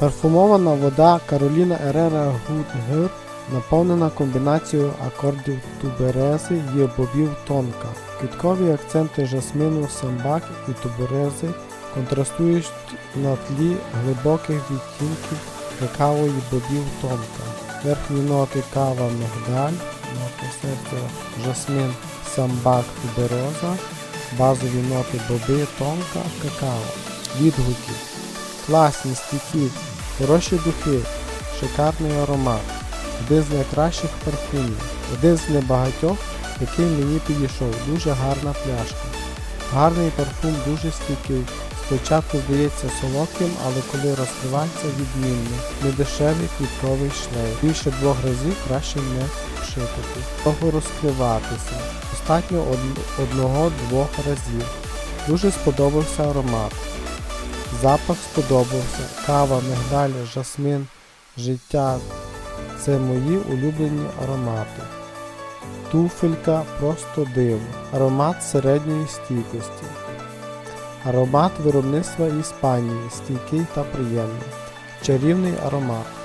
Парфумована вода Кароліна Ерера Гудгер наповнена комбінацією акордів туберези і бобів тонка. Квіткові акценти жасмину самбак і туберези контрастують на тлі глибоких відтінків какао і бобів тонка. Верхні ноти кава мигдаль, ноти серця жасмин самбак тубероза, базові ноти боби тонка какао. Відгуки. Класні, стійкі, хороші духи, шикарний аромат. Один з найкращих парфумів, один з небагатьох, який мені підійшов. Дуже гарна пляшка. Гарний парфум дуже стійкий. Спочатку здається солодким, але коли розкривається відмінний, недешевий квітковий шлейф. Більше двох разів краще не пшикати. Довго розкриватися. Достатньо од- одного-двох разів. Дуже сподобався аромат. Запах сподобався. Кава, мигдаль, жасмин, життя це мої улюблені аромати. Туфелька просто диво. Аромат середньої стійкості. Аромат виробництва Іспанії, стійкий та приємний. Чарівний аромат.